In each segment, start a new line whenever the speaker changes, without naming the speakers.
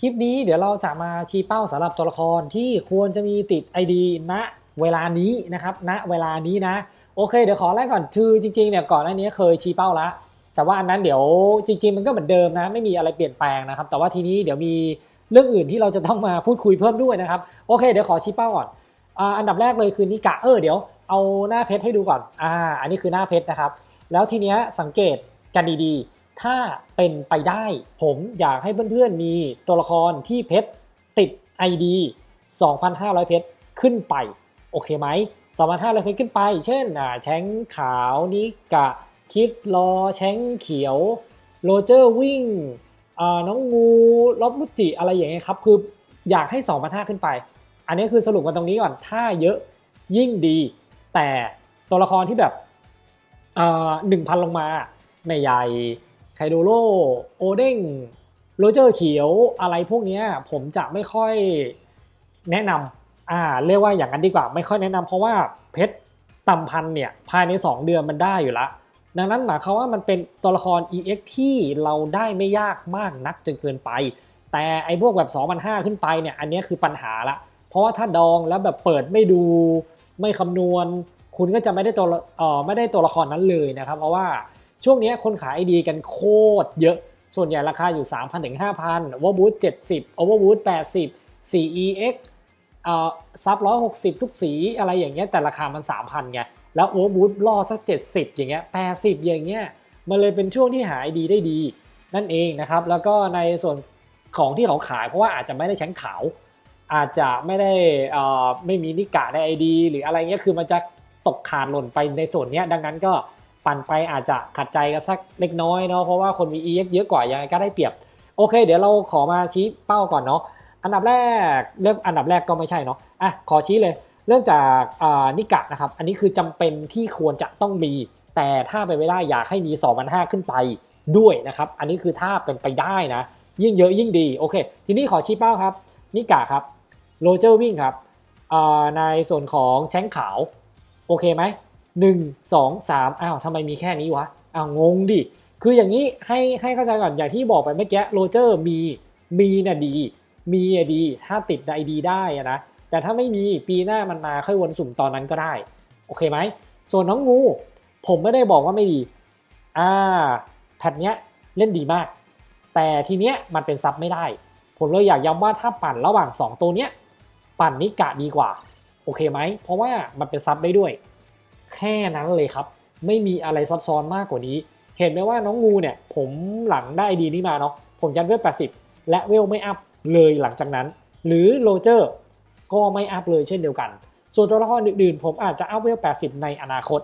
คลิปนี้เดี๋ยวเราจะมาชี้เป้าสำหรับตัวละครที่ควรจะมีติด ID ณเวลานี้นะครับณเวลานี้นะ โอเคเดี๋ยวขอแรกก่อนคือจริงๆเนี่ยก่อนหน้านี้เคยชี้เป้าล้วแต่ว่าอันนั้นเดี๋ยวจริง ๆ มันก็เหมือนเดิมนะ ไม่มีอะไรเปลี่ยนแปลงนะครับ แต่ว่าทีนี้เดี๋ยวมีเรื่องอื่นที่เราจะต้องมาพูดคุยเพิ่มด้วยนะครับโอเคเดี๋ยวขอชี้เป้าก่อนอ,อันดับแรกเลยคือนิกะเออเดี๋ยวเอาหน้าเพชรให้ดูก่อนอ่าอันนี้คือหน้าเพชรนะครับ แล้วทีเนี้ยสังเกตกันดีๆ ถ้าเป็นไปได้ ผมอยากให้เพื่อนๆมีตัวละครที่เพชรติด ID 2,500 เพชรขึ้นไป โอเคไหม 2,500 เพชรขึ้นไป เช่นแชงขาวนิกะคิดรอแชงเขียวโรเจอร์วิ่งน้องงูลอบมุจิอะไรอย่างเงี้ยครับ คืออยากให้ 2,500 ขึ้นไป อันนี้คือสรุปกันตรงนี้ก่อน ถ้าเยอะยิ่งดี แต่ตัวละครที่แบบหนึ่งพันลงมาไม่ใหญ่ คโดโรโอเด้งโรเจอร์เขียวอะไรพวกนี้ผมจะไม่ค่อยแนะนำอ่าเรียกว่าอย่างนั้นดีกว่าไม่ค่อยแนะนำเพราะว่าเพชรต่ำพันเนี่ยภายใน 2 เดือนมันได้อยู่ละ ดังนั้นหมายความว่ามันเป็นตัวละคร EX ที่เราได้ไม่ยากมากนักจนเกินไป แต่ไอ้พวกแบบ 2,500 ขึ้นไปเนี่ยอันนี้คือปัญหาละ เพราะว่าถ้าดองแล้วแบบเปิดไม่ดูไม่คำนวณ คุณก็จะไม่ได้ตัวเอ่อไม่ได้ตัวละครนั้นเลยนะครับ เพราะว่า ช่วงนี้คนขายไอดีกันโคตรเยอะ ส่วนใหญ่ราคาอยู่ 3,000ถึง5,000 Overboot 70 Overboot 80 4EX เอ่อซับ 160 ทุกสีอะไรอย่างเงี้ยแต่ราคามัน 3,000ไงแล้ว Overboot ล่อสัก 70 อย่างเงี้ย80 อย่างเงี้ยมันเลยเป็นช่วงที่หาไอดีได้ดี นั่นเองนะครับแล้วก็ในส่วนของที่เขาขายเพราะว่าอาจจะไม่ได้แชงขาวอาจจะไม่ได้ไม่มีนิกะในไอดีหรืออะไรเงี้ยคือมันจะตกขาดหล่นไปในส่วนนี้ดังนั้นก็ ปั่นไปอาจจะขัดใจกันสักเล็กน้อยเนาะเพราะว่าคนมี EX เยอะกว่ายังไงก็ได้เปรียบ โอเค เดี๋ยวเราขอมาชี้เป้าก่อนเนาะอันดับแรกเริ่มอันดับแรกก็ไม่ใช่เนาะอะขอชี้เลยเริ่มจากนิกะนะครับอันนี้คือจำเป็นที่ควรจะต้องมี แต่ถ้าไปไม่ได้อยากให้มี2,500ขึ้นไปด้วยนะครับ อันนี้คือถ้าเป็นไปได้นะ ยิ่งเยอะยิ่งดีโอเค ทีนี้ขอชี้เป้าครับนิกะครับโรเจอร์วิ่งครับในส่วนของแชงขาว โอเคไหม หนึ่งสองสามอ้าวทำไมมีแค่นี้วะอ้าวงงดิ คืออย่างนี้ให้ให้เข้าใจก่อนอย่างที่บอกไปเมื่อกี้โรเจอร์มีมีน่ะดี มีอะดี ถ้าติดไอดีได้นะแต่ถ้าไม่มีปีหน้ามันมาค่อยวนสุ่มตอนนั้นก็ได้ โอเคไหมส่วนน้องงู ผมไม่ได้บอกว่าไม่ดีอ่าแพทเนี้ยเล่นดีมาก แต่ทีเนี้ยมันเป็นซับไม่ได้ ผมเลยอยากย้ำว่าถ้าปั่นระหว่าง 2 ตัวเนี้ยปั่นนิกะดีกว่า โอเคไหมเพราะว่ามันเป็นซับได้ด้วย แค่นั้นเลยครับ ไม่มีอะไรซับซ้อนมากกว่านี้ เห็นไหมว่าน้องงูเนี่ย ผมหลังได้ดีนี้มาเนาะผมยันเวล 80 และเวลไม่อัพเลยหลังจากนั้น หรือโรเจอร์ก็ไม่อัพเลยเช่นเดียวกัน ส่วนตัวละครอื่นๆ ผมอาจจะอัพเวล 80 ในอนาคต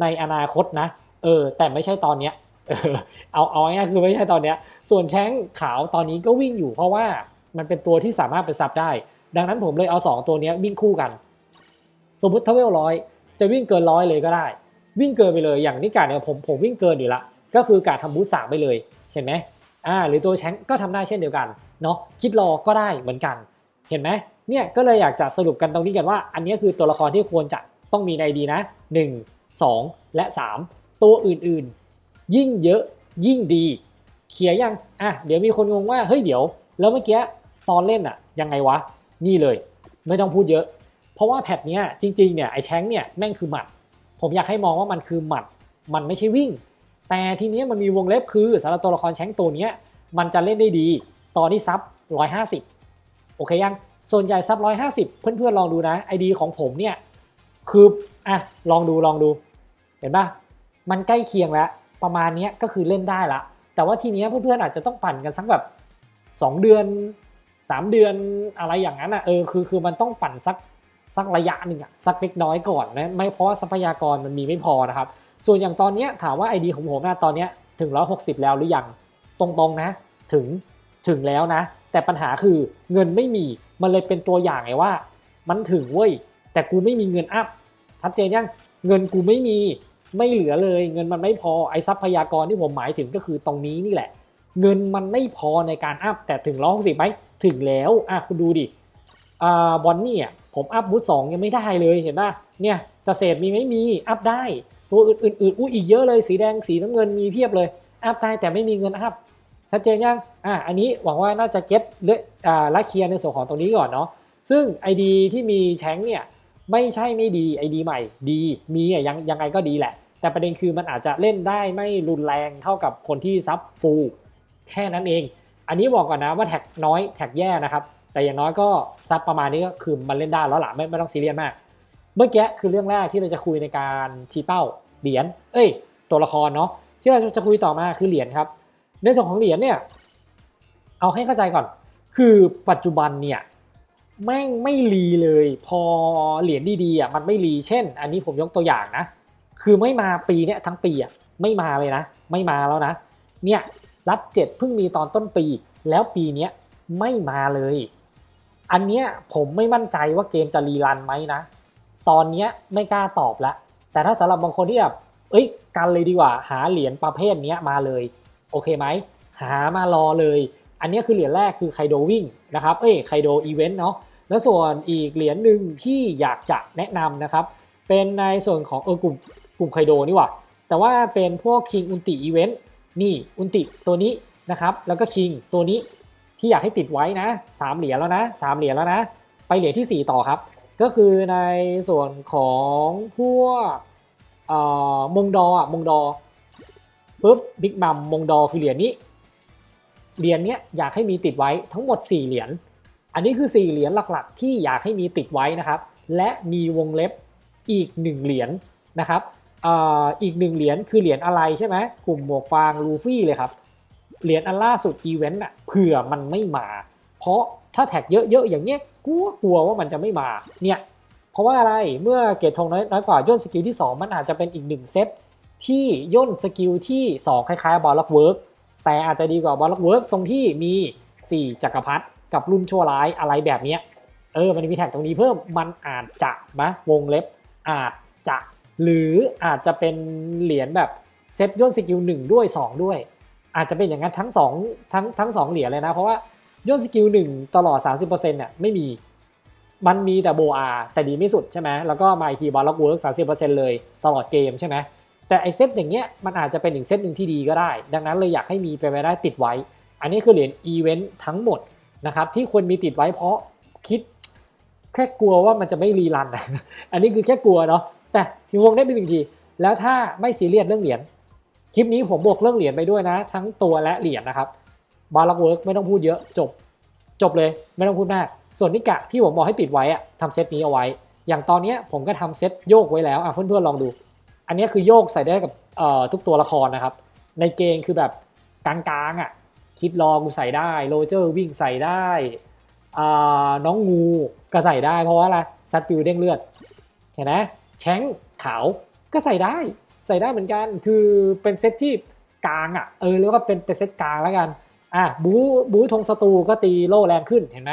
ในอนาคตนะ เออ แต่ไม่ใช่ตอนเนี้ยเออเอาเอาง่ายคือไม่ใช่ตอนเนี้ย ส่วนแชงขาวตอนนี้ก็วิ่งอยู่เพราะว่ามันเป็นตัวที่สามารถไปซับได้ ดังนั้นผมเลยเอา 2 ตัวนี้วิ่งคู่กัน สมมติถ้าเวลร้อย จะวิ่งเกินร้อยเลยก็ได้ วิ่งเกินไปเลยอย่างนิกาเนี่ยผมผมวิ่งเกินอยู่ละก็คือการทำบูทสามไปเลยเห็นไหมอ่าหรือตัวแชงก็ทำได้เช่นเดียวกันเนาะคิดรอก็ได้เหมือนกัน เห็นไหมเนี่ยก็เลยอยากจะสรุปกันตรงนี้กันว่า อันนี้คือตัวละครที่ควรจะต้องมีในดีนะ 1 2 และ 3 ตัวอื่นๆ ยิ่งเยอะยิ่งดีเขียยังอะเดี๋ยวมีคนงงว่าเฮ้ยเดี๋ยว แล้วเมื่อกี้ตอนเล่นอะยังไงวะ นี่เลย ไม่ต้องพูดเยอะ เพราะว่าแพทเนี้ยจริงๆเนี่ยไอ้แชงเนี่ยแม่งคือหมัด ผมอยากให้มองว่ามันคือหมัด มันไม่ใช่วิ่ง แต่ทีนี้มันมีวงเล็บคือสำหรับตัวละครแชงตัวเนี้ยมันจะเล่นได้ดี ตอนที่ซับ150 โอเคยัง ส่วนใหญ่ซับ150 เพื่อนๆลองดูนะไอดีของผมเนี่ยคืออะลองดูลองดู เห็นปะมันใกล้เคียงแล้วประมาณนี้ก็คือเล่นได้ละ แต่ว่าทีนี้เพื่อนๆอาจจะต้องปั่นกันสักแบบ 2 เดือน 3 เดือนอะไรอย่างนั้นอะเออคือคือมันต้องปั่นสัก สักระยะหนึ่งอะสักเล็กน้อยก่อนนะไม่เพราะว่าทรัพยากรมันมีไม่พอนะครับ ส่วนอย่างตอนนี้ถามว่าไอดีของผมนะตอนนี้ถึง 160 แล้วหรือยังตรงๆนะ ถึงถึงแล้วนะ แต่ปัญหาคือเงินไม่มีมันเลยเป็นตัวอย่างไงว่า มันถึงเว้ยแต่กูไม่มีเงินอัพชัดเจนยังเงินกูไม่มีไม่เหลือเลย เงินมันไม่พอไอทรัพยากรที่ผมหมายถึงก็คือตรงนี้นี่แหละ เงินมันไม่พอในการอัพแต่ถึงร้อยหกสิบไหมถึงแล้วอะคุณดูดิ บอลนี่อะผมอัพบูทสองยังไม่ได้เลยเห็นป่ะเนี่ยเกษตรมีไม่มีอัพได้ตัวอื่นๆอุ้อีกเยอะเลยสีแดงสีน้ำเงินมีเพียบเลยอัพได้แต่ไม่มีเงินอัพชัดเจนยังอะอันนี้หวังว่าน่าจะเก็ตเลือกอ่าละเคลียร์ในส่วนของตรงนี้ก่อนเนาะซึ่ง ID ที่มีแชงเนี่ยไม่ใช่ไม่ดี ID ใหม่ดีมีอะยังยังไงก็ดีแหละ แต่ประเด็นคือมันอาจจะเล่นได้ไม่รุนแรงเท่ากับคนที่ซับฟูแค่นั้นเอง อันนี้บอกก่อนนะว่าแท็กน้อยแท็กแย่นะครับ แต่อย่างน้อยก็ซับประมาณนี้ก็คือมันเล่นได้แล้วล่ะไม่ไม่ต้องซีเรียสมาก เมื่อกี้คือเรื่องแรกที่เราจะคุยในการชี้เป้าเหรียญเอ้ย ตัวละครเนาะที่เราจะคุยต่อมาคือเหรียญครับ ในส่วนของเหรียญเนี่ยเอาให้เข้าใจก่อน คือปัจจุบันเนี่ยแม่งไม่รีเลยพอเหรียญดีๆอะมันไม่รีเช่น อันนี้ผมยกตัวอย่างนะ คือไม่มาปีเนี้ยทั้งปีอะไม่มาเลยนะ ไม่มาแล้วนะเนี่ยรับเจ็ดเพิ่งมีตอนต้นปี แล้วปีเนี้ยไม่มาเลย อันเนี้ยผมไม่มั่นใจว่าเกมจะรีรันไหมนะ ตอนเนี้ยไม่กล้าตอบละแต่ถ้าสำหรับบางคนที่แบบเอ้ยกันเลยดีกว่าหาเหรียญประเภทเนี้ยมาเลย โอเคไหมหามารอเลย อันนี้คือเหรียญแรกคือไคโดวิ่งนะครับเอ้ยไคโดอีเวนต์เนาะแล้วส่วนอีกเหรียญหนึ่งที่อยากจะแนะนำนะครับ เป็นในส่วนของเออกลุ่มกลุ่มไคโดนี่ว่าแต่ว่าเป็นพวกคิงอุนติอีเวนต์นี่อุนติตัวนี้นะครับ แล้วก็คิงตัวนี้ ที่อยากให้ติดไว้นะสามเหรียญแล้วนะสามเหรียญแล้วนะ ไปเหรียญที่ 4 ต่อครับ ก็คือในส่วนของพวกเอ่อมงดออะมงดอปุ๊บบิ๊กมัมมงดอคือเหรียญนี้เหรียญเนี้ยอยากให้มีติดไว้ทั้งหมด 4 เหรียญอันนี้คือ 4 เหรียญหลักๆ ที่อยากให้มีติดไว้นะครับ และมีวงเล็บอีก 1 เหรียญนะครับอ่าอีก1เหรียญคือเหรียญอะไรใช่ไหมกลุ่มหมวกฟางลูฟี่เลยครับ เหรียญอันล่าสุดอีเวนต์อะ เผื่อมันไม่มา เพราะถ้าแท็กเยอะๆอย่างเงี้ยกลัวกลัวว่ามันจะไม่มาเนี่ยเพราะว่าอะไรเมื่อเกตทงน้อยน้อยกว่าย่นสกิลที่ 2 มันอาจจะเป็นอีกหนึ่งเซตที่ย่นสกิลที่ 2 คล้ายๆบอลล็อกเวิร์กแต่อาจจะดีกว่าบอลล็อกเวิร์กตรงที่มี 4 จักรพรรดิกับรุ่นชั่วร้ายอะไรแบบเนี้ยเออมันมีแท็กตรงนี้เพิ่มมันอาจจะมะวงเล็บอาจจะ หรืออาจจะเป็นเหรียญแบบเซตย่นสกิล1ด้วย 2 ด้วย อาจจะเป็นอย่างนั้นทั้ง2ทั้งทั้งสองเหรียญเลยนะ เพราะว่าย่นสกิล1ตลอด 30%เนี่ยไม่มีมันมีแต่โบอาแต่ดีไม่สุดใช่ไหมแล้วก็มาอีทีบอลล็อกเวิร์กสามสิบเปอร์เซ็นต์เลยตลอดเกมใช่ไหมแต่ไอเซตอย่างเงี้ยมันอาจจะเป็นอีกเซตหนึ่งที่ดีก็ได้ ดังนั้นเลยอยากให้มีไปนไปได้ติดไว้ อันนี้คือเหรียญอีเวนต์ทั้งหมดนะครับที่ควรมีติดไว้เพราะคิดแค่กลัวว่ามันจะไม่รีรัน อันนี้คือแค่กลัวเนาะแต่ทีวงได้เป็นหนึ่งที แล้วถ้าไม่ซีเรียสเรื่องเหรียญ คลิปนี้ผมบวกเรื่องเหรียญไปด้วยนะ ทั้งตัวและเหรียญนะครับบาร์ล็อกเวิร์กไม่ต้องพูดเยอะจบ จบเลยไม่ต้องพูดมาก ส่วนนิกะที่ผมบอกให้ติดไว้อะทำเซตนี้เอาไว้ อย่างตอนนี้ผมก็ทำเซตโยกไว้แล้วอะเพื่อนๆลองดู อันนี้คือโยกใส่ได้กับทุกตัวละครนะครับ ในเกมคือแบบกลางๆอะคิดลองใส่ได้โรเจอร์วิ่งใส่ได้น้องงูก็ใส่ได้เพราะว่าอะไรซัดปิวเด้งเลือด เห็นไหมแชงขาวก็ใส่ได้ ส่ได้เหมือนกัน คือเป็นเซตที่กลางอะ เออแล้วก็เป็นเป็นเซตกลางแล้วกัน อะบูบูธงศัตรูก็ตีโล่แรงขึ้นเห็นไหม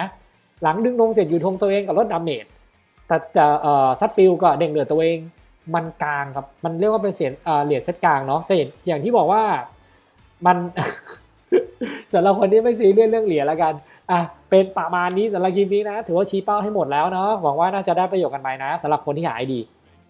หลังดึงธงเสร็จอยู่ธงตัวเองกับลดดาเมจแต่แต่เอ่อซัดปิวก็เด้งเหลือตัวเองมันกลางครับ มันเรียกว่าเป็นเสียงเอ่อเหรียญเซตกลางเนาะแต่อย่างที่บอกว่ามันสำหรับคนที่ไม่ซีเรียสเรื่องเหรียญแล้วกันอะเป็นประมาณนี้สำหรับคลิปนี้นะ ถือว่าชี้เป้าให้หมดแล้วเนาะหวังว่าน่าจะได้ประโยชน์กันไปนะสำหรับคนที่หาไอดี